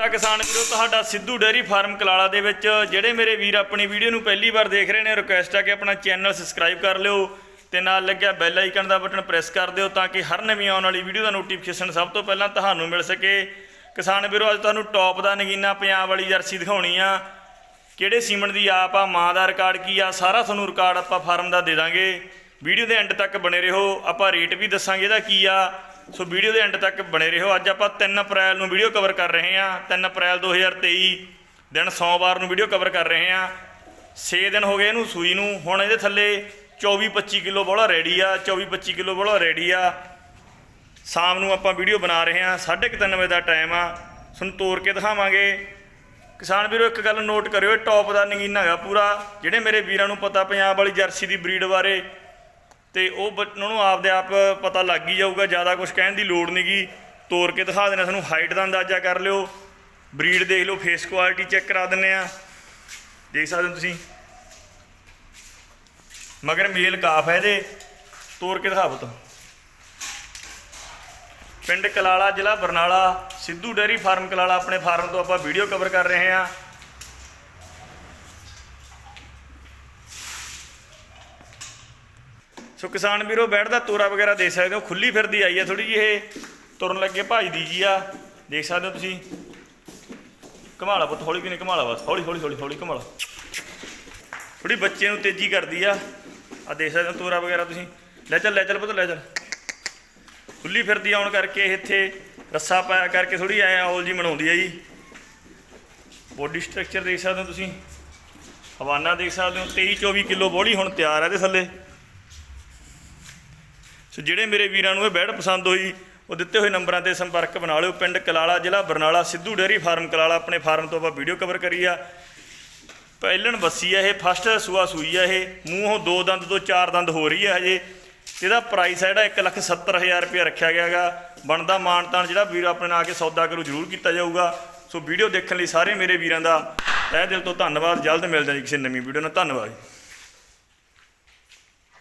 ਤਾਂ ਕਿਸਾਨ ਵੀਰੋ, ਤੁਹਾਡਾ ਸਿੱਧੂ ਡੇਅਰੀ ਫਾਰਮ ਕਲਾਲਾ ਦੇ ਵਿੱਚ ਜਿਹੜੇ ਮੇਰੇ ਵੀਰ ਆਪਣੀ ਵੀਡੀਓ ਨੂੰ ਪਹਿਲੀ ਵਾਰ ਦੇਖ ਰਹੇ ਨੇ ਰਿਕੁਐਸਟ ਆ ਕਿ ਆਪਣਾ ਚੈਨਲ ਸਬਸਕ੍ਰਾਈਬ ਕਰ ਲਿਓ ਤੇ ਨਾਲ ਲੱਗਿਆ ਬੈਲ ਆਈਕਨ ਦਾ ਬਟਨ ਪ੍ਰੈਸ ਕਰ ਦਿਓ ਤਾਂ ਕਿ ਹਰ ਨਵੀਂ ਆਉਣ ਵਾਲੀ ਵੀਡੀਓ ਦਾ ਨੋਟੀਫਿਕੇਸ਼ਨ ਸਭ ਤੋਂ ਪਹਿਲਾਂ ਤੁਹਾਨੂੰ ਮਿਲ ਸਕੇ। ਕਿਸਾਨ ਵੀਰੋ, ਅੱਜ ਤੁਹਾਨੂੰ ਟੌਪ ਦਾ ਨਗੀਨਾ ਪੰਜਾਬ ਵਾਲੀ ਜਰਸੀ ਦਿਖਾਉਣੀ ਆ। ਕਿਹੜੇ ਸੀਮਨ ਦੀ ਆਪ ਆ, ਮਾਂ ਦਾ ਰਿਕਾਰਡ ਕੀ ਆ, ਸਾਰਾ ਤੁਹਾਨੂੰ ਰਿਕਾਰਡ ਆਪਾਂ ਫਾਰਮ ਦਾ ਦੇ ਦਾਂਗੇ। ਵੀਡੀਓ ਦੇ ਐਂਡ ਤੱਕ ਬਣੇ ਰਹੋ। ਆਪਾਂ ਰੇਟ ਵੀ ਦੱਸਾਂਗੇ ਇਹਦਾ ਕੀ ਆ। ਸੋ ਵੀਡੀਓ ਦੇ ਐਂਡ ਤੱਕ ਬਣੇ ਰਹੋ। ਅੱਜ ਆਪਾਂ 3 ਅਪ੍ਰੈਲ ਨੂੰ ਵੀਡੀਓ ਕਵਰ ਕਰ ਰਹੇ ਹਾਂ। 3 ਅਪ੍ਰੈਲ 2023 ਦਿਨ ਸੋਮਵਾਰ ਨੂੰ ਵੀਡੀਓ ਕਵਰ ਕਰ ਰਹੇ ਹਾਂ। 6 ਦਿਨ ਹੋ ਗਏ ਇਹਨੂੰ ਸੂਈ ਨੂੰ। ਹੁਣ ਇਹਦੇ ਥੱਲੇ 24 25 ਕਿਲੋ ਬੋਲਾ ਰੈਡੀ ਆ। 24 25 ਕਿਲੋ ਬੋਲਾ ਰੈਡੀ ਆ। ਸ਼ਾਮ ਨੂੰ ਆਪਾਂ ਵੀਡੀਓ ਬਣਾ ਰਹੇ ਹਾਂ। 3:30 ਵਜੇ ਦਾ ਟਾਈਮ ਆ। ਤੁਹਾਨੂੰ ਤੋੜ ਕੇ ਦਿਖਾਵਾਂਗੇ। ਕਿਸਾਨ ਵੀਰੋ, ਇੱਕ ਗੱਲ ਨੋਟ ਕਰਿਓ। ਇਹ ਟੌਪ ਦਾ ਨਗੀਨਾ ਹੈਗਾ ਪੂਰਾ। ਜਿਹੜੇ ਮੇਰੇ ਵੀਰਾਂ ਨੂੰ ਪਤਾ, ਪੰਜਾਬ ਵਾਲੀ ਜਰਸੀ ਦੀ ਬਰੀਡ ਬਾਰੇ ਤੇ ਉਹ ਬ- ਉਹਨਾਂ ਨੂੰ ਆਪਦੇ ਆਪ ਪਤਾ ਲੱਗ ਹੀ ਜਾਊਗਾ, ਜ਼ਿਆਦਾ ਕੁਝ ਕਹਿਣ ਦੀ ਲੋੜ ਨਹੀਂਗੀ ਤੋੜ ਕੇ ਦਿਖਾ ਦੇਣਾ ਸਾਨੂੰ ਹਾਈਟ ਦਾ ਅੰਦਾਜ਼ਾ ਕਰ ਲਿਓ। ਬਰੀਡ ਦੇਖ ਲਓ ਫੇਸ ਕੁਆਲਿਟੀ ਚੈੱਕ ਕਰਾ ਦਿੰਨੇ ਆ। ਦੇਖ ਸਕਦੇ ਹੋ ਤੁਸੀਂ? ਮਗਰ ਮੇਲ ਕਾਫ ਹੈ ਇਹਦੇ। ਤੋੜ ਕੇ ਦਿਖਾ ਪੁੱਤ। ਪਿੰਡ ਕਲਾਲਾ ਜ਼ਿਲ੍ਹਾ ਬਰਨਾਲਾ, ਸਿੱਧੂ ਡੇਅਰੀ ਫਾਰਮ ਕਲਾਲਾ, ਆਪਣੇ ਫਾਰਮ ਤੋਂ ਆਪਾਂ ਵੀਡੀਓ ਕਵਰ ਕਰ ਰਹੇ ਹਾਂ। ਸੋ ਕਿਸਾਨ ਵੀਰੋ, ਬੈਠ ਦਾ ਤੋਰਾ ਵਗੈਰਾ ਦੇਖ ਸਕਦੇ ਹੋ, ਖੁੱਲੀ ਫਿਰਦੀ ਆਈ ਆ ਥੋੜੀ ਜਿਹੀ ਇਹ, ਤੁਰਨ ਲੱਗੇ ਭਜਦੀ ਜੀ ਆ, ਦੇਖ ਸਕਦੇ ਹੋ ਤੁਸੀਂ। ਕਮਾਲਾ ਪੁੱਤ, ਹੌਲੀ ਕਿਨੇ ਕਮਾਲਾ ਬਸ, ਹੌਲੀ ਹੌਲੀ ਹੌਲੀ ਹੌਲੀ ਕਮਾਲਾ ਥੋੜੀ ਬੱਚੇ ਨੂੰ ਤੇਜ਼ੀ ਕਰਦੀ ਆ। ਆ ਦੇਖ ਸਕਦੇ ਹੋ ਤੋਰਾ ਵਗੈਰਾ ਤੁਸੀਂ। ਲੈ ਚੱਲ ਲੈ ਚੱਲ ਪੁੱਤ, ਲੈ ਚੱਲ। ਖੁੱਲੀ ਫਿਰਦੀ ਆਉਣ ਕਰਕੇ ਇੱਥੇ ਰੱਸਾ ਪਾਇਆ ਕਰਕੇ ਥੋੜੀ ਐ ਔਲ ਜੀ ਬਣਾਉਂਦੀ ਆ ਜੀ। ਬੋਡੀ ਸਟਰਕਚਰ ਦੇਖ ਸਕਦੇ ਹੋ ਤੁਸੀਂ। ਹਵਾਨਾ ਦੇਖ ਸਕਦੇ ਹੋ 23 24 ਕਿਲੋ ਬੋਡੀ ਹੁਣ ਤਿਆਰ ਹੈ ਇਹਦੇ ਥੱਲੇ। ਸੋ ਜਿਹੜੇ ਮੇਰੇ ਵੀਰਾਂ ਨੂੰ ਇਹ ਬੈਡ ਪਸੰਦ ਹੋਈ, ਉਹ ਦਿੱਤੇ ਹੋਏ ਨੰਬਰਾਂ ਤੇ ਸੰਪਰਕ ਬਣਾ ਲਿਓ। ਪਿੰਡ ਕਲਾਲਾ ਜ਼ਿਲ੍ਹਾ ਬਰਨਾਲਾ, ਸਿੱਧੂ ਡੇਅਰੀ ਫਾਰਮ ਕਲਾਲਾ ਆਪਣੇ ਫਾਰਮ ਤੋਂ ਆਪਾਂ ਵੀਡੀਓ ਕਵਰ ਕਰੀ ਆ। ਪਹਿਲਣ ਬੱਸੀ ਆ ਇਹ, ਫਸਟ ਸੂਆ ਸੂਈ ਆ ਇਹ। ਮੂੰਹੋਂ ਦੋ ਦੰਦ ਤੋਂ ਚਾਰ ਦੰਦ ਹੋ ਰਹੀ ਆ ਹਜੇ। ਇਹਦਾ ਪ੍ਰਾਈਸ ਹੈ ਜਿਹੜਾ 170000 ਰੁਪਏ ਰੱਖਿਆ ਗਿਆ ਹੈਗਾ। ਬਣਦਾ ਮਾਨਤਾਨ ਜਿਹੜਾ ਵੀਰ ਆਪਣੇ ਨਾਲ ਆ ਕੇ ਸੌਦਾ ਕਰੂ, ਜ਼ਰੂਰ ਕੀਤਾ ਜਾਊਗਾ। ਸੋ ਵੀਡੀਓ ਦੇਖਣ ਲਈ ਸਾਰੇ ਮੇਰੇ ਵੀਰਾਂ ਦਾ ਤਹਿ ਦਿਲ ਤੋਂ ਧੰਨਵਾਦ। ਜਲਦ ਮਿਲਦੇ ਹਾਂ ਜੀ ਕਿਸੇ ਨਵੀਂ ਵੀਡੀਓ ਨਾਲ। ਧੰਨਵਾਦ ਜੀ।